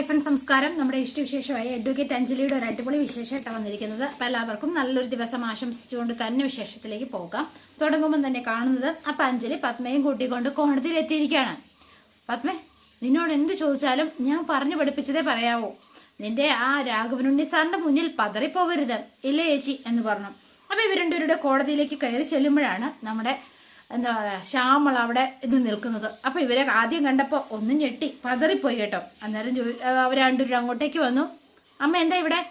Hi and സംസ്കാരം നമ്മുടെ ഇഷ്ടവിശേഷമായ advocate അഞ്ജലിയുടെ ഒരു അടിപൊളി വിശേഷമായിട്ടാണ് വന്നിരിക്കുന്നത്. അപ്പം എല്ലാവർക്കും നല്ലൊരു ദിവസം ആശംസിച്ചുകൊണ്ട് തന്നെ വിശേഷത്തിലേക്ക് പോകാം. തുടങ്ങുമ്പോൾ തന്നെ കാണുന്നത് അപ്പം അഞ്ജലി പത്മയും കൂട്ടിക്കൊണ്ട് കോണത്തിൽ എത്തിയിരിക്കുകയാണ്. പത്മ നിന്നോട് എന്ത് ചോദിച്ചാലും ഞാൻ പറഞ്ഞു പഠിപ്പിച്ചതേ പറയാവോ. നിന്റെ ആ രാഘവനുണ്ണി സാറിന്റെ മുന്നിൽ പതറിപ്പോവരുത് ഇല്ലേ ചേച്ചി എന്ന് പറഞ്ഞു. അപ്പൊ രണ്ടുപേരുടെ കോടതിയിലേക്ക് കയറി ചെല്ലുമ്പോഴാണ് നമ്മുടെ എന്താ പറയുക ശ്യാമൾ അവിടെ ഇത് നിൽക്കുന്നത്. അപ്പോൾ ഇവരെ ആദ്യം കണ്ടപ്പോൾ ഒന്നും ഞെട്ടി. പതറിപ്പോയി കേട്ടോ. അന്നേരം ചോ അവർ രണ്ടുപേരും അങ്ങോട്ടേക്ക് വന്നു. അമ്മ എന്താ ഇവിടെ?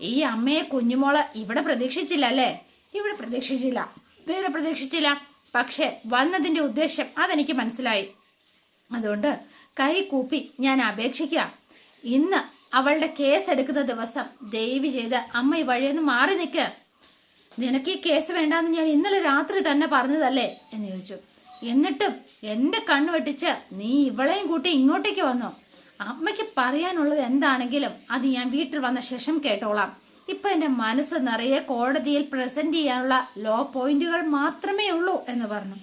ഈ അമ്മയെ കുഞ്ഞുമോൾ ഇവിടെ പ്രതീക്ഷിച്ചില്ല അല്ലേ? ഇവിടെ പ്രതീക്ഷിച്ചില്ല. വേറെ പ്രതീക്ഷിച്ചില്ല. പക്ഷെ വന്നതിന്റെ ഉദ്ദേശം അതെനിക്ക് മനസ്സിലായി. അതുകൊണ്ട് കൈ കൂപ്പി ഞാൻ അപേക്ഷിക്കുക. ഇന്ന് അവളുടെ കേസ് എടുക്കുന്ന ദിവസം ദയവ് ചെയ്ത് അമ്മ ഈ വഴിയെന്ന് മാറി നിൽക്ക്. നിനക്ക് ഈ കേസ് വേണ്ടാന്ന് ഞാൻ ഇന്നലെ രാത്രി തന്നെ പറഞ്ഞതല്ലേ? എന്ന് ചോദിച്ചു. എന്നിട്ടും എന്റെ കണ്ണു വെട്ടിച്ച് നീ ഇവളെയും കൂട്ടി ഇങ്ങോട്ടേക്ക് വന്നോ? അമ്മയ്ക്ക് പറയാനുള്ളത് എന്താണെങ്കിലും അത് ഞാൻ വീട്ടിൽ വന്ന ശേഷം കേട്ടോളാം. ഇപ്പൊ എന്റെ മനസ്സ് നിറയെ കോടതിയിൽ പ്രസന്റ് ചെയ്യാനുള്ള ലോ പോയിന്റുകൾ മാത്രമേ ഉള്ളൂ എന്ന് പറഞ്ഞു.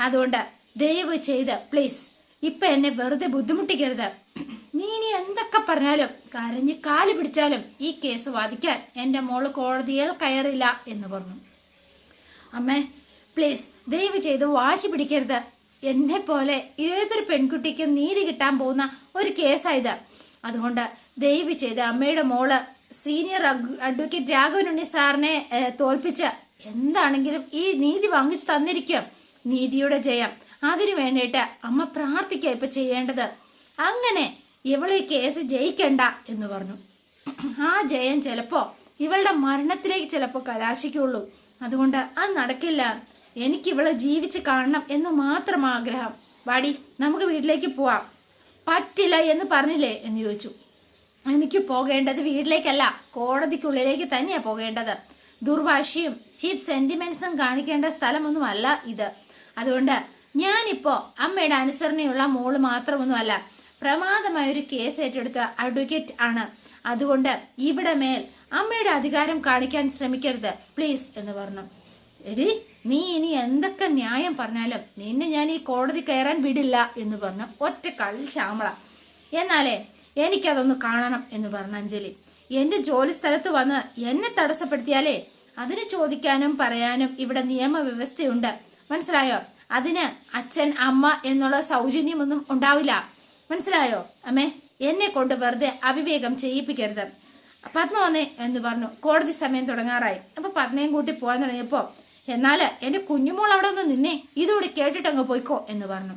അതുകൊണ്ട് ദയവ് ചെയ്ത് പ്ലീസ് ഇപ്പൊ എന്നെ വെറുതെ ബുദ്ധിമുട്ടിക്കരുത്. നീ ഇനി എന്തൊക്കെ പറഞ്ഞാലും കരഞ്ഞ് കാൽ പിടിച്ചാലും ഈ കേസ് വാദിക്കാൻ എന്റെ മോൾ കോടതിയിൽ കയറില്ല എന്ന് പറഞ്ഞു. അമ്മേ പ്ലീസ് ദയവ് ചെയ്ത് വാശി പിടിക്കരുത്. എന്നെ പോലെ ഏതൊരു പെൺകുട്ടിക്കും നീതി കിട്ടാൻ പോകുന്ന ഒരു കേസായത്. അതുകൊണ്ട് ദയവ് ചെയ്ത് അമ്മയുടെ മോൾ സീനിയർ അഡ്വക്കേറ്റ് രാഘവനുണ്ണി സാറിനെ തോൽപ്പിച്ച് എന്താണെങ്കിലും ഈ നീതി വാങ്ങിച്ചു തന്നിരിക്കും. നീതിയുടെ ജയം. അതിനു വേണ്ടിയിട്ട് അമ്മ പ്രാർത്ഥിക്കുക ഇപ്പൊ ചെയ്യേണ്ടത്. അങ്ങനെ ഇവളെ കേസ് ജയിക്കണ്ട എന്ന് പറഞ്ഞു. ആ ജയം ചിലപ്പോ ഇവളുടെ മരണത്തിലേക്ക് ചിലപ്പോ കലാശിക്കുള്ളൂ. അതുകൊണ്ട് അത് നടക്കില്ല. എനിക്ക് ഇവളെ ജീവിച്ച് കാണണം എന്ന് മാത്രം ആഗ്രഹം. വാടി നമുക്ക് വീട്ടിലേക്ക് പോവാം. പറ്റില്ല എന്ന് പറഞ്ഞില്ലേ എന്ന് ചോദിച്ചു. എനിക്ക് പോകേണ്ടത് വീട്ടിലേക്കല്ല കോടതിക്കുള്ളിലേക്ക് തന്നെയാ പോകേണ്ടത്. ദുർവാശിയും ചീപ്പ് സെന്റിമെന്റ്സും കാണിക്കേണ്ട സ്ഥലമൊന്നുമല്ല ഇത്. അതുകൊണ്ട് ഞാനിപ്പോ അമ്മയുടെ അനുസരണയുള്ള മോൾ മാത്രമൊന്നുമല്ല പ്രമാദമായ ഒരു കേസ് ഏറ്റെടുത്ത അഡ്വക്കേറ്റ് ആണ്. അതുകൊണ്ട് ഇവിടെ മേൽ അമ്മയുടെ അധികാരം കാണിക്കാൻ ശ്രമിക്കരുത്. പ്ലീസ് എന്ന് പറഞ്ഞു. എടി നീ ഇനി എന്തൊക്കെ ന്യായം പറഞ്ഞാലും നിന്നെ ഞാൻ ഈ കോടതി കയറാൻ വിടില്ല എന്ന് പറഞ്ഞു ഒറ്റ കള്ളിൽ ശ്യാമള. എന്നാലേ എനിക്കതൊന്ന് കാണണം എന്ന് പറഞ്ഞു അഞ്ജലി. എന്റെ ജോലി സ്ഥലത്ത് വന്ന് എന്നെ തടസ്സപ്പെടുത്തിയാലേ അതിന് ചോദിക്കാനും പറയാനും ഇവിടെ നിയമവ്യവസ്ഥയുണ്ട്. മനസ്സിലായോ? അതിന് അച്ഛൻ അമ്മ എന്നുള്ള സൗജന്യമൊന്നും ഉണ്ടാവില്ല. മനസ്സിലായോ? അമ്മേ എന്നെ കൊണ്ട് വെറുതെ അവിവേകം ചെയ്യിപ്പിക്കരുത്. പത്മ വന്നേ എന്ന് പറഞ്ഞു. കോടതി സമയം തുടങ്ങാറായി. അപ്പൊ പത്മയും കൂട്ടി പോകാൻ തുടങ്ങിയപ്പോ എന്നാൽ എന്റെ കുഞ്ഞുമോൾ അവിടെ ഒന്ന് നിന്നേ ഇതോടെ കേട്ടിട്ടങ്ങ് പോയിക്കോ എന്ന് പറഞ്ഞു.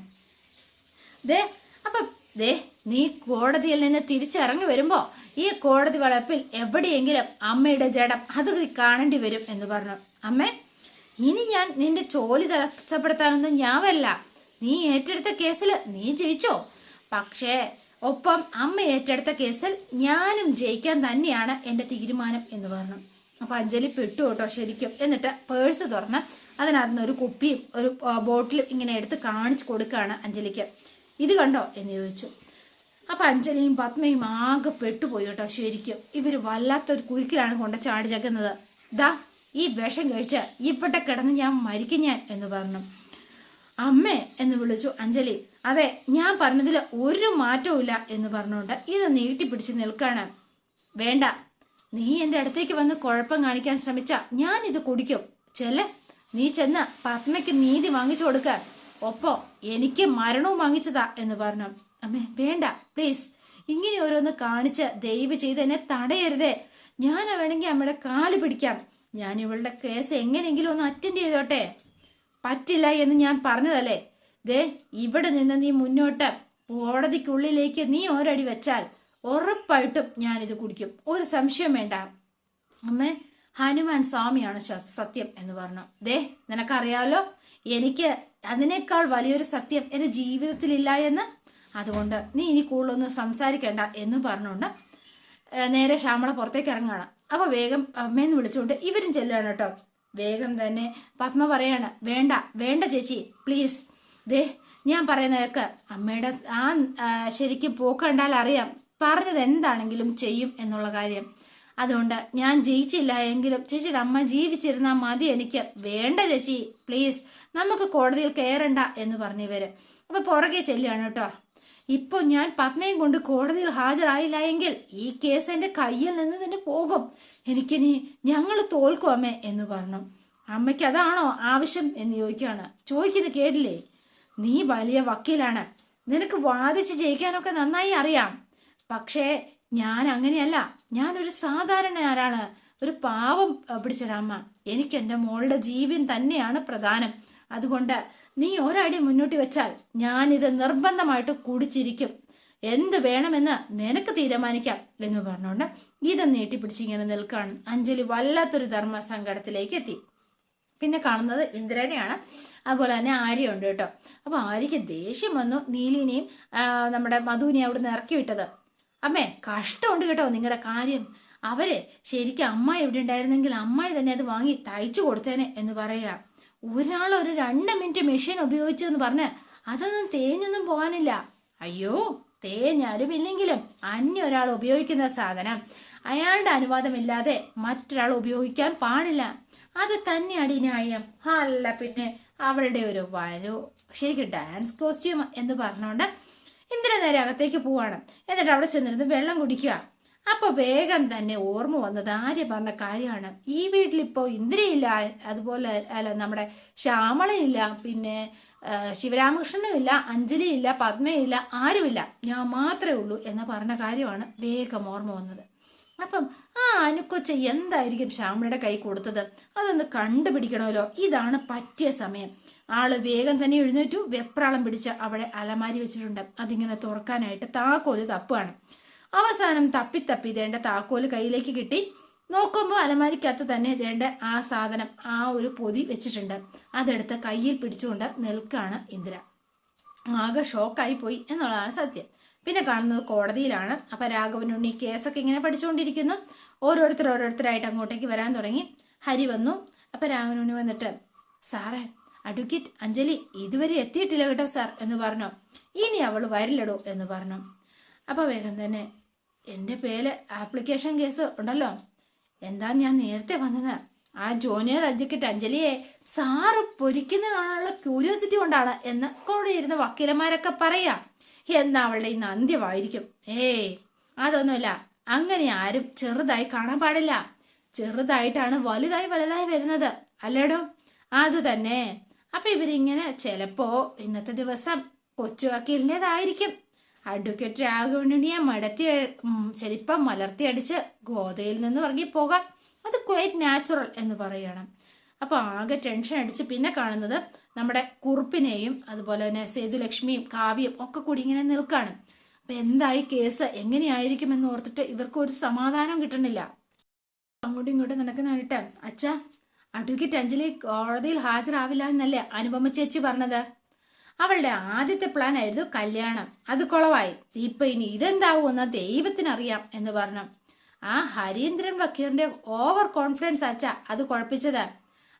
ദേ അപ്പൊ ദേ നീ കോടതിയിൽ നിന്ന് തിരിച്ചിറങ്ങി വരുമ്പോ ഈ കോടതി വളപ്പിൽ എവിടെയെങ്കിലും അമ്മയുടെ ജഡം അത് കാണേണ്ടി വരും എന്ന് പറഞ്ഞു. അമ്മേ ഇനി ഞാൻ നിന്റെ ചോലി തടസ്സപ്പെടുത്താനൊന്നും ഞാൻ വരില്ല നീ ഏറ്റെടുത്ത കേസിൽ നീ ജയിച്ചോ? പക്ഷേ ഒപ്പം അമ്മ ഏറ്റെടുത്ത കേസിൽ ഞാനും ജയിക്കാൻ തന്നെയാണ് എന്റെ തീരുമാനം എന്ന് പറഞ്ഞു. അപ്പൊ അഞ്ജലി പെട്ടു കേട്ടോ ശരിക്കും. എന്നിട്ട് പേഴ്സ് തുറന്ന് അതിനകത്തുനിന്ന് ഒരു കുപ്പിയും ഒരു ബോട്ടിലും ഇങ്ങനെ എടുത്ത് കാണിച്ചു കൊടുക്കുകയാണ് അഞ്ജലിക്ക്. ഇത് കണ്ടോ? എന്ന് ചോദിച്ചു. അപ്പൊ അഞ്ജലിയും പത്മയും ആകെ പെട്ടുപോയി കേട്ടോ ശരിക്കും. ഇവർ വല്ലാത്തൊരു കുരുക്കിലാണ് കൊണ്ട് ചാടി ചക്കുന്നത്. ദാ ഈ വിഷം കഴിച്ച് ഇവിടെ കിടന്ന് ഞാൻ മരിക്കും ഞാൻ എന്ന് പറഞ്ഞു. അമ്മേ എന്ന് വിളിച്ചു അഞ്ജലി. അതെ ഞാൻ പറഞ്ഞതിൽ ഒരു മാറ്റവും ഇല്ല എന്ന് പറഞ്ഞുകൊണ്ട് ഇത് നീട്ടി പിടിച്ച് നിൽക്കാണ്. വേണ്ട നീ എന്റെ അടുത്തേക്ക് വന്ന് കുഴപ്പം കാണിക്കാൻ ശ്രമിച്ച ഞാൻ ഇത് കുടിക്കും. ചെല്ലെ നീ ചെന്ന് പത്മയ്ക്ക് നീതി വാങ്ങിച്ചു കൊടുക്ക. ഒപ്പോ എനിക്ക് മരണവും വാങ്ങിച്ചതാ എന്ന് പറഞ്ഞു. അമ്മേ വേണ്ട പ്ലീസ് ഇങ്ങനെ ഓരോന്ന് കാണിച്ച് ദയവ് ചെയ്ത് എന്നെ തടയരുതേ. ഞാൻ വേണമെങ്കിൽ അമ്മയുടെ കാൽ പിടിക്കാം. ഞാൻ ഇവളുടെ കേസ് എങ്ങനെയെങ്കിലും ഒന്ന് അറ്റൻഡ് ചെയ്തോട്ടെ. പറ്റില്ല എന്ന് ഞാൻ പറഞ്ഞതല്ലേ? ദേ ഇവിടെ നിന്ന് നീ മുന്നോട്ട് കോടതിക്കുള്ളിലേക്ക് നീ ഒരടി വെച്ചാൽ ഉറപ്പായിട്ടും ഞാനിത് കുടിക്കും. ഒരു സംശയം വേണ്ട. അമ്മേ ഹനുമാൻ സ്വാമിയാണ് സത്യം എന്ന് പറഞ്ഞു. ദേ നിനക്കറിയാലോ എനിക്ക് അതിനേക്കാൾ വലിയൊരു സത്യം എന്റെ ജീവിതത്തിലില്ല എന്ന്? അതുകൊണ്ട് നീ ഇനി കൂടുതലൊന്നും സംസാരിക്കേണ്ട എന്ന് പറഞ്ഞുകൊണ്ട് നേരെ ശ്യാമള പുറത്തേക്ക് ഇറങ്ങുകയാണ്. അപ്പൊ വേഗം അമ്മയെന്ന് വിളിച്ചുകൊണ്ട് ഇവരും ചെല്ലുകയാണ് കേട്ടോ. വേഗം തന്നെ. പത്മ പറയാണ് വേണ്ട വേണ്ട ചേച്ചി പ്ലീസ്. ദേ ഞാൻ പറയുന്നതൊക്കെ അമ്മയുടെ ആ ശരിക്കും പോക്ക് കണ്ടാൽ അറിയാം. പറഞ്ഞത് എന്താണെങ്കിലും ചെയ്യും എന്നുള്ള കാര്യം. അതുകൊണ്ട് ഞാൻ ജയിച്ചില്ല എങ്കിലും ചേച്ചിയുടെ അമ്മ ജീവിച്ചിരുന്നാൽ മതി എനിക്ക്. വേണ്ട ചേച്ചി പ്ലീസ് നമുക്ക് കോടതിയിൽ കയറണ്ട എന്ന് പറഞ്ഞു വരെ അപ്പൊ പുറകെ ചെല്ലുകയാണ് കേട്ടോ. ഇപ്പൊ ഞാൻ പത്മയും കൊണ്ട് കോടതിയിൽ ഹാജരായില്ല എങ്കിൽ ഈ കേസ് എന്റെ കയ്യിൽ നിന്ന് തന്നെ പോകും. എനിക്കിനി ഞങ്ങൾ തോൽക്കും അമ്മേ എന്ന് പറഞ്ഞു. അമ്മയ്ക്ക് അതാണോ ആവശ്യം എന്ന് ചോദിക്കുകയാണ്. ചോദിക്കുന്നത് കേട്ടില്ലേ? നീ വലിയ വക്കീലാണ്. നിനക്ക് വാദിച്ച് ജയിക്കാനൊക്കെ നന്നായി അറിയാം. പക്ഷേ ഞാൻ അങ്ങനെയല്ല. ഞാനൊരു സാധാരണ ആരാണ് ഒരു പാവം പിടിച്ചരാമ്മ എനിക്ക് എന്റെ മോളുടെ ജീവൻ തന്നെയാണ് പ്രധാനം. അതുകൊണ്ട് നീ ഒരടി മുന്നോട്ട് വെച്ചാൽ ഞാനിത് നിർബന്ധമായിട്ട് കുടിച്ചിരിക്കും. എന്ത് വേണമെന്ന് നിനക്ക് തീരുമാനിക്കാം എന്ന് പറഞ്ഞുകൊണ്ട് ഇത് നീട്ടിപ്പിടിച്ച് ഇങ്ങനെ നിൽക്കുകയാണ്. അഞ്ജലി വല്ലാത്തൊരു ധർമ്മ സങ്കടത്തിലേക്ക് എത്തി. പിന്നെ കാണുന്നത് ഇന്ദ്രനെയാണ്. അതുപോലെ തന്നെ ആര്യയുണ്ട് കേട്ടോ. അപ്പൊ ആര്യക്ക് ദേഷ്യം വന്നു നീലിനെയും നമ്മുടെ മധുവിനെയും അവിടെ നിന്ന് ഇറക്കി വിട്ടത്. അമ്മേ കഷ്ടമുണ്ട് കേട്ടോ നിങ്ങളുടെ കാര്യം. അവർ ശരിക്കും അമ്മായി എവിടെ ഉണ്ടായിരുന്നെങ്കിൽ അമ്മായി തന്നെ അത് വാങ്ങി തയ്ച്ചു കൊടുത്തേനെ എന്ന് പറയുക ഒരാൾ ഒരു രണ്ട് മിനിറ്റ് മെഷീൻ ഉപയോഗിച്ചു എന്ന് പറഞ്ഞ് അതൊന്നും തേഞ്ഞൊന്നും പോകാനില്ല. അയ്യോ തേഞ്ഞാലും ഇല്ലെങ്കിലും അന്യ ഒരാൾ ഉപയോഗിക്കുന്ന സാധനം. അയാളുടെ അനുവാദമില്ലാതെ മറ്റൊരാൾ ഉപയോഗിക്കാൻ പാടില്ല. അത് തന്നെയാണ് ഈ ന്യായം അല്ല പിന്നെ അവളുടെ ഒരു വരു ശരിക്കും ഡാൻസ് കോസ്റ്റ്യൂം എന്ന് പറഞ്ഞുകൊണ്ട് ഇന്ദിര നേരെ അകത്തേക്ക് പോവാണ്. എന്നിട്ട് അവിടെ ചെന്നിരുന്ന് വെള്ളം കുടിക്കുക. അപ്പൊ വേഗം തന്നെ ഓർമ്മ വന്നത് ആര്യ പറഞ്ഞ കാര്യമാണ്. ഈ വീട്ടിലിപ്പോ ഇന്ദിരയില്ല. അതുപോലെ അല്ല നമ്മുടെ ശ്യാമളയില്ല. പിന്നെ ശിവരാമകൃഷ്ണനും ഇല്ല അഞ്ജലിയില്ല പത്മയില്ല ആരുമില്ല. ഞാൻ മാത്രമേ ഉള്ളൂ എന്ന് പറഞ്ഞ കാര്യമാണ് വേഗം ഓർമ്മ വന്നത്. അപ്പം ആ അനുക്കൊച്ച എന്തായിരിക്കും ശ്യാമളയുടെ കൈ കൊടുത്തത്? അതൊന്ന് കണ്ടുപിടിക്കണമല്ലോ. ഇതാണ് പറ്റിയ സമയം. ആൾ വേഗം തന്നെ എഴുന്നേറ്റു. വെപ്രാളം പിടിച്ച് അവിടെ അലമാരി വെച്ചിട്ടുണ്ട്. അതിങ്ങനെ തുറക്കാനായിട്ട് താക്കോൽ തപ്പാണ് അവസാനം തപ്പി തപ്പി ഇതേണ്ട താക്കോൽ കയ്യിലേക്ക് കിട്ടി. നോക്കുമ്പോൾ അലമാരിക്കകത്ത് തന്നെ ഇതേണ്ട ആ സാധനം ആ ഒരു പൊതി വെച്ചിട്ടുണ്ട്. അതെടുത്ത് കയ്യിൽ പിടിച്ചുകൊണ്ട് നിൽക്കാണ് ഇന്ദിര. ആകെ ഷോക്കായി പോയി എന്നുള്ളതാണ് സത്യം. പിന്നെ കാണുന്നത് കോടതിയിലാണ്. അപ്പൊ രാഘവനുണ്ണി കേസൊക്കെ ഇങ്ങനെ പഠിച്ചുകൊണ്ടിരിക്കുന്നു. ഓരോരുത്തർ ഓരോരുത്തരായിട്ട് അങ്ങോട്ടേക്ക് വരാൻ തുടങ്ങി. ഹരി വന്നു. അപ്പൊ രാഘവനുണ്ണി വന്നിട്ട് സാറേ അഡ്വക്കേറ്റ് അഞ്ജലി ഇതുവരെ എത്തിയിട്ടില്ല കേട്ടോ സാർ എന്ന് പറഞ്ഞു. ഇനി അവൾ വരില്ലടോ എന്ന് പറഞ്ഞു. അപ്പൊ വേഗം തന്നെ എന്റെ പേര് ആപ്ലിക്കേഷൻ കേസ് ഉണ്ടല്ലോ. എന്താ ഞാൻ നേരത്തെ വന്നത്? ആ ജൂനിയർ അഡ്വക്കേറ്റ് അഞ്ജലിയെ സാറ് പൊരിക്കുന്ന കാണാനുള്ള ക്യൂരിയോസിറ്റി കൊണ്ടാണ് എന്ന് കൂടെ ഇരുന്ന വക്കീലന്മാരൊക്കെ പറയാം. എന്നാ അവളുടെ ഇന്ന് അന്ത്യമായിരിക്കും ഏയ് അതൊന്നുമില്ല. അങ്ങനെ ആരും ചെറുതായി കാണാൻ പാടില്ല. ചെറുതായിട്ടാണ് വലുതായി വലുതായി വരുന്നത്. അല്ലേടോ? അത് തന്നെ. അപ്പൊ ഇവരിങ്ങനെ ചിലപ്പോ ഇന്നത്തെ ദിവസം കൊച്ചു വക്കീലിന്റെതായിരിക്കും അഡ്വക്കേറ്റ് രാഘവനുണിയെ മടത്തി ഉം, മലർത്തി അടിച്ച് ഗോതയിൽ നിന്ന് ഇറങ്ങി പോകാം. അത് ക്വൈറ്റ് നാച്ചുറൽ എന്ന് പറയണം. അപ്പൊ ആകെ ടെൻഷൻ അടിച്ച് പിന്നെ കാണുന്നത് നമ്മുടെ കുറുപ്പിനെയും അതുപോലെ തന്നെ സേതുലക്ഷ്മിയും കാവ്യം ഒക്കെ കൂടി ഇങ്ങനെ നിൽക്കാണ്. അപ്പൊ എന്തായി കേസ്? എങ്ങനെയായിരിക്കും എന്ന് ഓർത്തിട്ട് ഇവർക്ക് ഒരു സമാധാനം കിട്ടണില്ല. അങ്ങോട്ടും ഇങ്ങോട്ടും നടക്കുന്നതായിട്ട്. അച്ഛ അഡ്വക്കേറ്റ് അഞ്ജലി കോടതിയിൽ ഹാജരാവില്ല എന്നല്ലേ അനുപമ ചേച്ചി പറഞ്ഞത്? അവളുടെ ആദ്യത്തെ പ്ലാൻ ആയിരുന്നു കല്യാണം. അത് കുളവായി. ഇപ്പൊ ഇനി ഇതെന്താവുമെന്ന് ദൈവത്തിനറിയാം എന്ന് പറഞ്ഞു. ആ ഹരീന്ദ്രൻ വക്കീറിന്റെ ഓവർ കോൺഫിഡൻസ് അച്ഛ അത് കുഴപ്പിച്ചത്.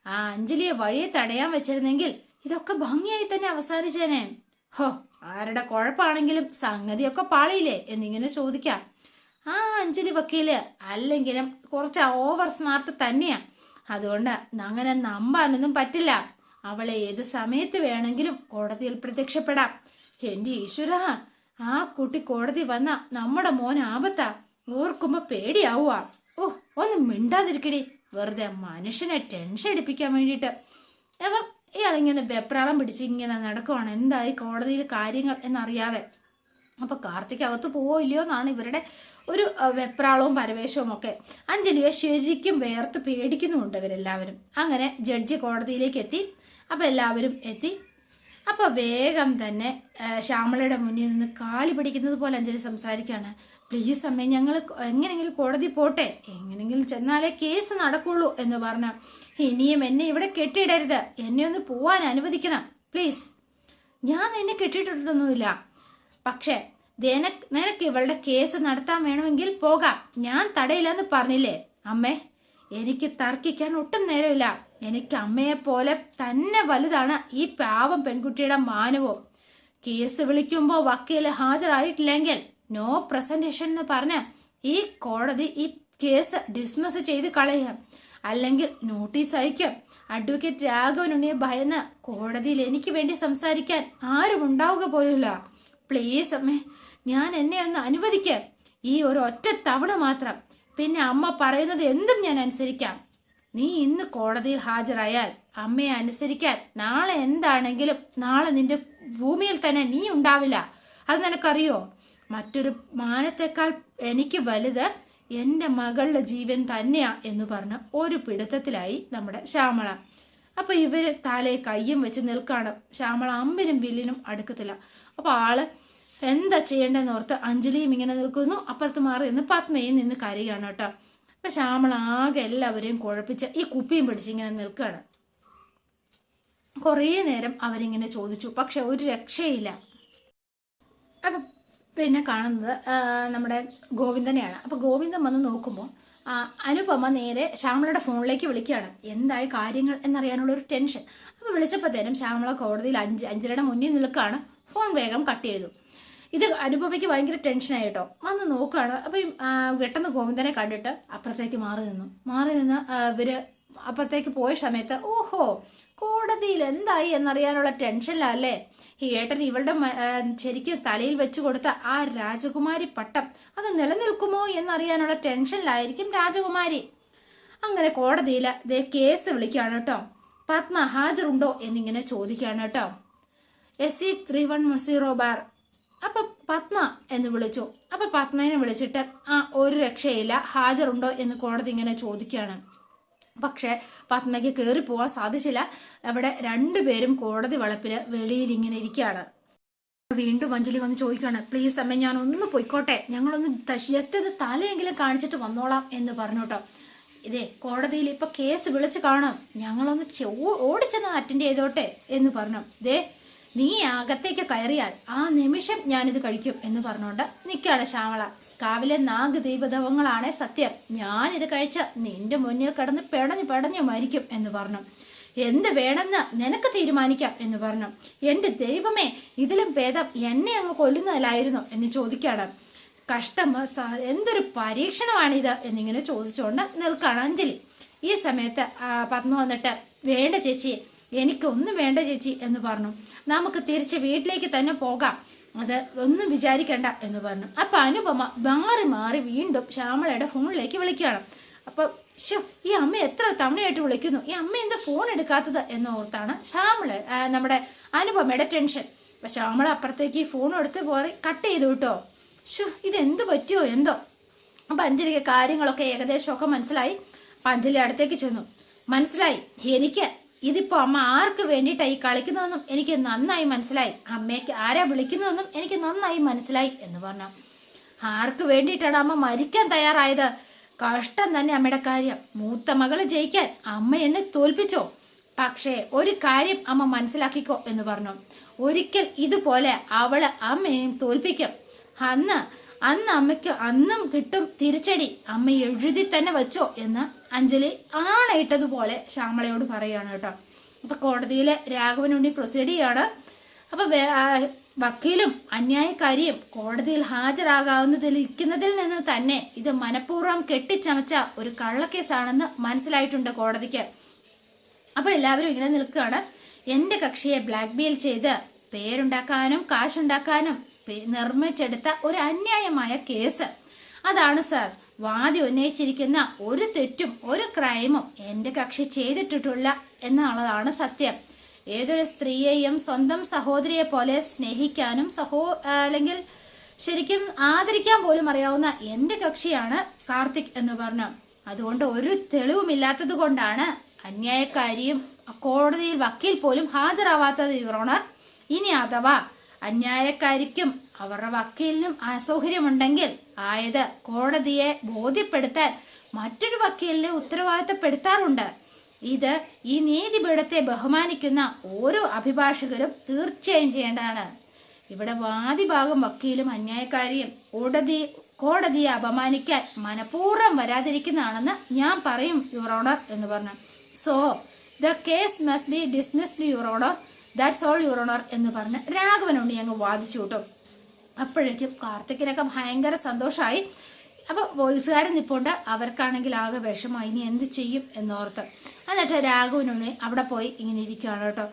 ആ അഞ്ജലിയെ വഴിയെ തടയാൻ വെച്ചിരുന്നെങ്കിൽ ഇതൊക്കെ ഭംഗിയായി തന്നെ അവസാനിച്ചേനെ. ഹോ ആരുടെ കുഴപ്പമാണെങ്കിലും സംഗതിയൊക്കെ പാളിയില്ലേ എന്നിങ്ങനെ ചോദിക്കാം. ആ അഞ്ജലി വക്കീൽ അല്ലെങ്കിലും കുറച്ച് ഓവർ സ്മാർട്ട് തന്നെയാ. അതുകൊണ്ട് അങ്ങനെ നമ്പാനൊന്നും പറ്റില്ല. അവളെ ഏത് സമയത്ത് വേണമെങ്കിലും കോടതിയിൽ പ്രത്യക്ഷപ്പെടാം. എന്റെ ഈശ്വര ആ കുട്ടി കോടതി വന്ന നമ്മുടെ മോൻ ആപത്താ. ഓർക്കുമ്പോ പേടിയാവുക ഓ ഒന്ന് മിണ്ടാതിരിക്കടി. വെറുതെ മനുഷ്യനെ ടെൻഷൻ അടിപ്പിക്കാൻ വേണ്ടിയിട്ട്. അപ്പം ഇയാളിങ്ങനെ വെപ്രാളം പിടിച്ച് ഇങ്ങനെ നടക്കുവാണ്. എന്തായി കോടതിയിൽ കാര്യങ്ങൾ എന്നറിയാതെ. അപ്പൊ കാർത്തിക് അകത്ത് പോവോ എന്നാണ് ഇവരുടെ ഒരു വെപ്രാളവും പരവേശവും ഒക്കെ. അഞ്ജലിയെ ശരിക്കും വേർത്ത് പേടിക്കുന്നുമുണ്ട് ഇവരെല്ലാവരും. അങ്ങനെ ജഡ്ജി കോടതിയിലേക്ക് എത്തി. അപ്പൊ എല്ലാവരും എത്തി. അപ്പൊ വേഗം തന്നെ ശ്യാമളയുടെ മുന്നിൽ നിന്ന് കാലി പിടിക്കുന്നത് പോലെ അഞ്ജലി സംസാരിക്കാണ്. പ്ലീസ് അമ്മേ ഞങ്ങൾ എങ്ങനെയെങ്കിലും കോടതി പോട്ടെ. എങ്ങനെയെങ്കിലും ചെന്നാലേ കേസ് നടക്കുള്ളൂ എന്ന് പറഞ്ഞ. ഇനിയും എന്നെ ഇവിടെ കെട്ടിയിടരുത്. എന്നെ ഒന്ന് പോവാൻ അനുവദിക്കണം. പ്ലീസ് ഞാൻ എന്നെ കെട്ടിയിട്ടിട്ടൊന്നുമില്ല. പക്ഷേ നിനക്ക് ഇവളുടെ കേസ് നടത്താൻ വേണമെങ്കിൽ പോകാം. ഞാൻ തടയില്ലെന്ന് പറഞ്ഞില്ലേ? അമ്മേ എനിക്ക് തർക്കിക്കാൻ ഒട്ടും നേരമില്ല. എനിക്ക് അമ്മയെ പോലെ തന്നെ വലുതാണ് ഈ പാവം പെൺകുട്ടിയുടെ മാനവും. കേസ് വിളിക്കുമ്പോൾ വക്കീൽ ഹാജരായിട്ടില്ലെങ്കിൽ നോ പ്രസന്റേഷൻ എന്ന് പറഞ്ഞ് ഈ കോടതി ഈ കേസ് ഡിസ്മിസ് ചെയ്ത് കളയുക. അല്ലെങ്കിൽ നോട്ടീസ് അയക്കും അഡ്വക്കേറ്റ് രാഘവനുണ്ണിയെ ഭയന്ന് കോടതിയിൽ എനിക്ക് വേണ്ടി സംസാരിക്കാൻ ആരും ഉണ്ടാവുക പോലുമില്ല. പ്ലീസ് അമ്മേ ഞാൻ എന്നെ ഒന്ന് അനുവദിക്ക. ഈ ഒരു ഒറ്റ തവണ മാത്രം. പിന്നെ അമ്മ പറയുന്നത് എന്തും ഞാൻ അനുസരിക്കാം. നീ ഇന്ന് കോടതിയിൽ ഹാജരായാൽ അമ്മയെ അനുസരിക്കാൻ നാളെ എന്താണെങ്കിലും നാളെ നിന്റെ ഭൂമിയിൽ തന്നെ നീ ഉണ്ടാവില്ല. അത് നിനക്കറിയോ? മറ്റൊരു മാനത്തെക്കാൾ എനിക്ക് വലുത് എന്റെ മകളുടെ ജീവൻ തന്നെയാ എന്ന് പറഞ്ഞ് ഒരു പിടുത്തത്തിലായി നമ്മുടെ ശ്യാമള. അപ്പൊ ഇവർ തലയെ കയ്യും വെച്ച് നിൽക്കാണ്. ശ്യാമള അമ്പിനും വില്ലിനും അടുക്കത്തില്ല. അപ്പൊ ആൾ എന്താ ചെയ്യേണ്ടതെന്ന് ഓർത്ത് അഞ്ജലിയും ഇങ്ങനെ നിൽക്കുന്നു. അപ്പുറത്ത് മാറി നിന്ന് പത്മയും നിന്ന് കരയുകയാണ് കേട്ടോ. അപ്പൊ ശ്യാമള ആകെ എല്ലാവരെയും കുഴപ്പിച്ച് ഈ കുപ്പിയും പിടിച്ച് ഇങ്ങനെ നിൽക്കുകയാണ്. കുറേ നേരം അവരിങ്ങനെ ചോദിച്ചു. പക്ഷെ ഒരു രക്ഷയില്ല. അപ്പം പിന്നെ കാണുന്നത് നമ്മുടെ ഗോവിന്ദനെയാണ്. അപ്പോൾ ഗോവിന്ദൻ വന്ന് നോക്കുമ്പോൾ അനുപമ നേരെ ശ്യാമളയുടെ ഫോണിലേക്ക് വിളിക്കുകയാണ്. എന്തായി കാര്യങ്ങൾ എന്നറിയാനുള്ള ഒരു ടെൻഷൻ. അപ്പോൾ വിളിച്ചപ്പോഴത്തേനും ശ്യാമള കോടതിയിൽ അഞ്ച് അഞ്ചരയുടെ മുന്നിൽ നിൽക്കുകയാണ്. ഫോൺ വേഗം കട്ട് ചെയ്തു. ഇത് അനുപമയ്ക്ക് ഭയങ്കര ടെൻഷനായി കേട്ടോ. വന്ന് നോക്കുകയാണ്. അപ്പം പെട്ടെന്ന് ഗോവിന്ദനെ കണ്ടിട്ട് അപ്പുറത്തേക്ക് മാറി നിന്നു. മാറി നിന്ന് ഇവർ അപ്പുറത്തേക്ക് പോയ സമയത്ത് ഓഹോ കോടതിയിൽ എന്തായി എന്നറിയാനുള്ള ടെൻഷനിലല്ലേ ഈ ഏട്ടൻ ഇവളുടെ ശരിക്കും തലയിൽ വെച്ചു കൊടുത്ത ആ രാജകുമാരി പട്ടം അത് നിലനിൽക്കുമോ എന്നറിയാനുള്ള ടെൻഷനിലായിരിക്കും രാജകുമാരി. അങ്ങനെ കോടതിയിൽ ദേ കേസ് വിളിക്കുകയാണ് കേട്ടോ. പത്മ ഹാജറുണ്ടോ എന്നിങ്ങനെ ചോദിക്കുകയാണ് കേട്ടോ. S C three one zero bar അപ്പൊ പത്മ എന്ന് വിളിച്ചു. അപ്പൊ പത്മനെ വിളിച്ചിട്ട് ആ ഒരു രക്ഷയില്ല ഹാജറുണ്ടോ? എന്ന് കോടതി ഇങ്ങനെ ചോദിക്കുകയാണ്. പക്ഷെ പത്മയ്ക്ക് കയറി പോവാൻ സാധിച്ചില്ല. അവിടെ രണ്ടുപേരും കോടതി വളപ്പിൽ വെളിയിൽ ഇങ്ങനെ ഇരിക്കുകയാണ്. വീണ്ടും അഞ്ജലി വന്ന് ചോദിക്കുകയാണ് പ്ലീസ് അമ്മ ഞാൻ ഒന്ന് പൊയ്ക്കോട്ടെ. ഞങ്ങളൊന്ന് ജസ്റ്റ് ഇത് തലയെങ്കിലും കാണിച്ചിട്ട് വന്നോളാം എന്ന് പറഞ്ഞു കേട്ടോ ഇതേ കോടതിയിൽ ഇപ്പൊ കേസ് വിളിച്ചു കാണും. ഞങ്ങളൊന്ന് ഓടിച്ചെന്ന് അറ്റൻഡ് ചെയ്തോട്ടെ എന്ന് പറഞ്ഞു. ദേ നീ അകത്തേക്ക് കയറിയാൽ ആ നിമിഷം ഞാനിത് കഴിക്കും എന്ന് പറഞ്ഞുകൊണ്ട് നിൽക്കുകയാണ് ശ്യാമള. കാവിലെ നാഗ് ദൈവതവങ്ങളാണേ സത്യം. ഞാനിത് കഴിച്ച നിന്റെ മുന്നിൽ കിടന്ന് പെടഞ്ഞു പെടഞ്ഞു മരിക്കും എന്ന് പറഞ്ഞു. എന്ത് വേണമെന്ന് നിനക്ക് തീരുമാനിക്കാം എന്ന് പറഞ്ഞു. എന്റെ ദൈവമേ ഇതിലും ഭേദം എന്നെ അങ്ങ് കൊല്ലുന്നതിലായിരുന്നു എന്ന് ചോദിക്കുകയാണ് കഷ്ടം എന്തൊരു പരീക്ഷണമാണിത് എന്നിങ്ങനെ ചോദിച്ചുകൊണ്ട് നിൽക്കാണ് അഞ്ജലി. ഈ സമയത്ത് പത്മ വന്നിട്ട് വേണ്ട ചേച്ചി എനിക്കൊന്നും വേണ്ട ചേച്ചി എന്ന് പറഞ്ഞു. നമുക്ക് തിരിച്ച് വീട്ടിലേക്ക് തന്നെ പോകാം. അത് ഒന്നും വിചാരിക്കണ്ട എന്ന് പറഞ്ഞു. അപ്പൊ അനുപമ മാറി മാറി വീണ്ടും ശ്യാമളയുടെ ഫോണിലേക്ക് വിളിക്കുകയാണ്. അപ്പൊ ഷോ ഈ അമ്മ എത്ര തവണയായിട്ട് വിളിക്കുന്നു? ഈ അമ്മ എന്താ ഫോൺ എടുക്കാത്തത് എന്ന് ഓർത്താണ് ശ്യാമള നമ്മുടെ അനുപമയുടെ ടെൻഷൻ. അപ്പൊ ശ്യാമള അപ്പുറത്തേക്ക് ഫോൺ എടുത്ത് പോയി കട്ട് ചെയ്തു കേട്ടോ. ഷോ ഇതെന്ത് പറ്റിയോ എന്തോ? അപ്പൊ അഞ്ജലിക്ക് കാര്യങ്ങളൊക്കെ ഏകദേശമൊക്കെ മനസ്സിലായി. അപ്പൊ അഞ്ജലി അടുത്തേക്ക് ചെന്നു. മനസ്സിലായി എനിക്ക് ഇതിപ്പോ അമ്മ ആർക്ക് വേണ്ടിയിട്ടാണ് ഈ കളിക്കുന്നതെന്നും എനിക്ക് നന്നായി മനസ്സിലായി. അമ്മയ്ക്ക് ആരാ വിളിക്കുന്നതെന്നും എനിക്ക് നന്നായി മനസ്സിലായി എന്ന് പറഞ്ഞു. ആർക്ക് വേണ്ടിയിട്ടാണ് അമ്മ മരിക്കാൻ തയ്യാറായത്? കഷ്ടം തന്നെ അമ്മയുടെ കാര്യം. മൂത്ത മകൾ ജയിക്കാൻ അമ്മ എന്നെ തോൽപ്പിച്ചോ? പക്ഷേ ഒരു കാര്യം അമ്മ മനസ്സിലാക്കിക്കോ എന്ന് പറഞ്ഞു. ഒരിക്കൽ ഇതുപോലെ അവൾ അമ്മയും തോൽപ്പിക്കും. അന്ന് അന്ന് അമ്മയ്ക്ക് അന്നും കിട്ടും തിരിച്ചടി അമ്മ എഴുതി തന്നെ വെച്ചോ എന്ന് അഞ്ജലി ആണയിട്ടതുപോലെ ശ്യാമളയോട് പറയാണ് കേട്ടോ. അപ്പൊ കോടതിയിലെ രാഘവനുണ്ണി പ്രൊസീഡ് ചെയ്യാണ്. അപ്പൊ വേ- ആ, വക്കീലും അന്യായക്കാരിയും കോടതിയിൽ ഹാജരാകാവുന്നതിൽ ഇരിക്കുന്നതിൽ നിന്ന് തന്നെ ഇത് മനഃപൂർവം കെട്ടിച്ചമച്ച ഒരു കള്ളക്കേസാണെന്ന് മനസ്സിലായിട്ടുണ്ട് കോടതിക്ക്. അപ്പൊ എല്ലാവരും ഇങ്ങനെ നിൽക്കുകയാണ്. എന്റെ കക്ഷിയെ ബ്ലാക്ക് മെയിൽ ചെയ്ത് പേരുണ്ടാക്കാനും കാശുണ്ടാക്കാനും നിർമ്മിച്ചെടുത്ത ഒരു അന്യായമായ കേസ്. അതാണ് സാർ വാദി ഉന്നയിച്ചിരിക്കുന്ന ഒരു തെറ്റും ഒരു ക്രൈമും എന്റെ കക്ഷി ചെയ്തിട്ടിട്ടില്ല എന്നുള്ളതാണ് സത്യം. ഏതൊരു സ്ത്രീയെയും സ്വന്തം സഹോദരിയെ പോലെ സ്നേഹിക്കാനും സഹോ അല്ലെങ്കിൽ ശരിക്കും ആദരിക്കാൻ പോലും അറിയാവുന്ന എന്റെ കക്ഷിയാണ് കാർത്തിക് എന്ന് പറഞ്ഞു. അതുകൊണ്ട് ഒരു തെളിവുമില്ലാത്തത് കൊണ്ടാണ് അന്യായക്കാരിയും കോടതിയിൽ വക്കീൽ പോലും ഹാജരാവാത്തത് യുറോണർ ഇനി അഥവാ അന്യായക്കാരിക്കും അവരുടെ വക്കീലിനും അസൗകര്യമുണ്ടെങ്കിൽ ആയത് കോടതിയെ ബോധ്യപ്പെടുത്താൻ മറ്റൊരു വക്കീലിനെ ഉത്തരവാദിത്തപ്പെടുത്താറുണ്ട്. ഇത് ഈ നീതിപീഠത്തെ ബഹുമാനിക്കുന്ന ഓരോ അഭിഭാഷകരും തീർച്ചയായും ചെയ്യേണ്ടതാണ്. ഇവിടെ വാദിഭാഗം വക്കീലും അന്യായക്കാരിയും കോടതി കോടതിയെ അപമാനിക്കാൻ മനഃപൂർവം വരാതിരിക്കുന്നതാണെന്ന് ഞാൻ പറയും യുറോണർ എന്ന് പറഞ്ഞു. So the case must be dismissed your honour that's all your honour എന്ന് പറഞ്ഞ് രാഘവനുണ്ണി അങ്ങ് വാദിച്ചു കേട്ടോ. അപ്പോഴേക്കും കാർത്തിക്കിനൊക്കെ ഭയങ്കര സന്തോഷമായി അപ്പൊ പോലീസുകാരൻ നിപ്പോണ്ട്. അവർക്കാണെങ്കിൽ ആകെ വിഷമായി ഇനി എന്ത് ചെയ്യും എന്നോർത്ത്. എന്നിട്ട് രാഘവനുണ്ണി അവിടെ പോയി ഇങ്ങനെ ഇരിക്കുകയാണ് കേട്ടോ.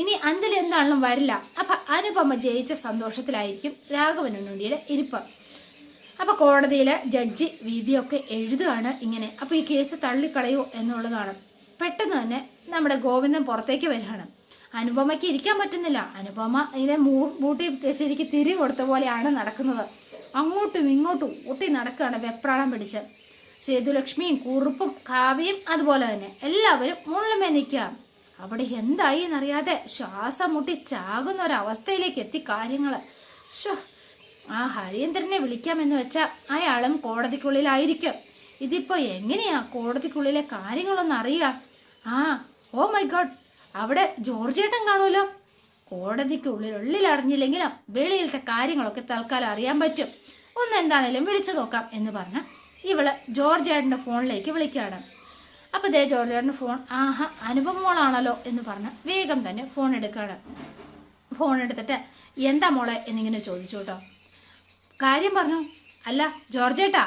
ഇനി അഞ്ജലി എന്താണെന്നും വരില്ല. അപ്പൊ അനുപമ ജയിച്ച സന്തോഷത്തിലായിരിക്കും രാഘവനുണ്ണിയുടെ ഇരിപ്പ്. അപ്പൊ കോടതിയിലെ ജഡ്ജി വിധിയൊക്കെ എഴുതുകയാണ് ഇങ്ങനെ. അപ്പൊ ഈ കേസ് തള്ളിക്കളയോ എന്നുള്ളതാണ്. പെട്ടെന്ന് തന്നെ നമ്മുടെ ഗോവിന്ദൻ പുറത്തേക്ക് വരികയാണ്. അനുപമയ്ക്ക് ഇരിക്കാൻ പറ്റുന്നില്ല. അനുപമ ഇതിനെ മൂട്ടി ശരിക്ക് തിരി കൊടുത്ത പോലെയാണ് നടക്കുന്നത്. അങ്ങോട്ടും ഇങ്ങോട്ടും ഊട്ടി നടക്കുകയാണ് വെപ്രാളം പിടിച്ച്. സേതുലക്ഷ്മിയും കുറുപ്പും കാവ്യയും അതുപോലെ തന്നെ എല്ലാവരും മുള്ളുമേ നിൽക്കുക. അവിടെ എന്തായി എന്നറിയാതെ ശ്വാസം മുട്ടി ചാകുന്ന ഒരവസ്ഥയിലേക്ക് എത്തി കാര്യങ്ങൾ ഷോ ആ ഹരീന്ദ്രനെ വിളിക്കാമെന്ന് വെച്ചാൽ അയാളും കോടതിക്കുള്ളിലായിരിക്കും. ഇതിപ്പോ എങ്ങനെയാ കോടതിക്കുള്ളിലെ കാര്യങ്ങളൊന്നും അറിയുക? ആ ഓ മൈ ഗോഡ് അവിടെ ജോർജേട്ടൻ കാണുമല്ലോ. കോടതിക്ക് ഉള്ളിൽ ഉള്ളിൽ അറിഞ്ഞില്ലെങ്കിലും വെളിയിലത്തെ കാര്യങ്ങളൊക്കെ തൽക്കാലം അറിയാൻ പറ്റും. ഒന്ന് എന്താണേലും വിളിച്ചു നോക്കാം എന്ന് പറഞ്ഞ് ഇവൾ ജോർജ് ഏട്ടന്റെ ഫോണിലേക്ക് വിളിക്കുകയാണ്. അപ്പോൾ ദേ ജോർജ് ജോർജേട്ടന്റെ ഫോൺ ആഹാ അനുപമ മോളാണല്ലോ എന്ന് പറഞ്ഞ് വേഗം തന്നെ ഫോൺ എടുക്കുകയാണ്. ഫോൺ എടുത്തിട്ട് എന്താ മോളെ എന്നിങ്ങനെ ചോദിച്ചു കേട്ടോ. കാര്യം പറഞ്ഞു അല്ല ജോർജേട്ടാ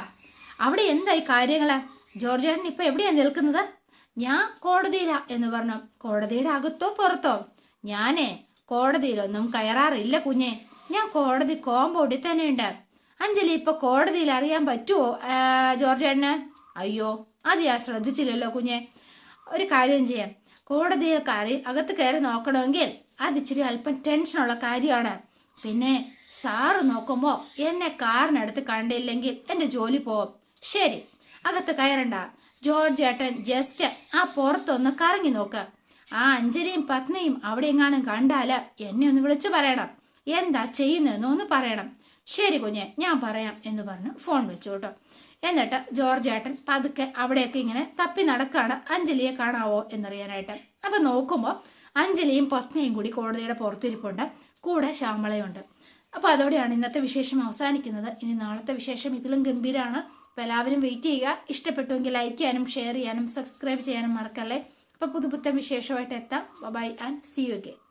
അവിടെ എന്തായി കാര്യങ്ങൾ ജോർജേട്ടൻ ഇപ്പൊ എവിടെയാണ് നിൽക്കുന്നത്? ഞാൻ കോടതിയിലാ എന്ന് പറഞ്ഞു. കോടതിയുടെ അകത്തോ പുറത്തോ? ഞാനേ കോടതിയിലൊന്നും കയറാറില്ല കുഞ്ഞെ. ഞാൻ കോടതി കോമ്പൗണ്ടിൽ തന്നെയുണ്ട്. അഞ്ജലി ഇപ്പൊ കോടതിയിൽ അറിയാൻ പറ്റുമോ ജോർജ് ജോർജേട്ടന് അയ്യോ അത് ഞാൻ ശ്രദ്ധിച്ചില്ലല്ലോ കുഞ്ഞെ. ഒരു കാര്യം ചെയ്യാം. കോടതിയിൽ കയറി അകത്ത് കയറി നോക്കണമെങ്കിൽ അത് ഇച്ചിരി അല്പം ടെൻഷനുള്ള കാര്യമാണ്. പിന്നെ സാറ് നോക്കുമ്പോ എന്നെ കാറിനടുത്ത് കണ്ടില്ലെങ്കിൽ എന്റെ ജോലി പോവും. ശരി അകത്ത് കയറണ്ട. ജോർജ് ഏട്ടൻ ജസ്റ്റ് ആ പുറത്തൊന്ന് കറങ്ങി നോക്ക്. ആ അഞ്ജലിയും പത്മയും അവിടെ എങ്ങാനും കണ്ടാൽ എന്നെ ഒന്ന് വിളിച്ചു പറയണം. എന്താ ചെയ്യുന്നതെന്ന് ഒന്ന് പറയണം. ശരി കുഞ്ഞെ ഞാൻ പറയാം എന്ന് പറഞ്ഞു ഫോൺ വെച്ചു കേട്ടോ. എന്നിട്ട് ജോർജ് ഏട്ടൻ പതുക്കെ അവിടെയൊക്കെ ഇങ്ങനെ തപ്പി നടക്കാണ് അഞ്ജലിയെ കാണാവോ എന്നറിയാനായിട്ട്. അപ്പൊ നോക്കുമ്പോ അഞ്ജലിയും പത്മയും കൂടി കോടതിയുടെ പുറത്തിരിപ്പുണ്ട്. കൂടെ ശ്യാമളയുണ്ട്. അപ്പൊ അതോടെയാണ് ഇന്നത്തെ വിശേഷം അവസാനിക്കുന്നത്. ഇനി നാളത്തെ വിശേഷം ഇതിലും ഗംഭീരമാണ് അപ്പൊ എല്ലാവരും വെയിറ്റ് ചെയ്യുക. ഇഷ്ടപ്പെട്ടുവെങ്കിൽ ലൈക്ക് ചെയ്യാനും ഷെയർ ചെയ്യാനും സബ്സ്ക്രൈബ് ചെയ്യാനും മറക്കല്ലേ. അപ്പോൾ പുതുപുത്തൻ വിശേഷമായിട്ട് എത്താം. Bye and see you again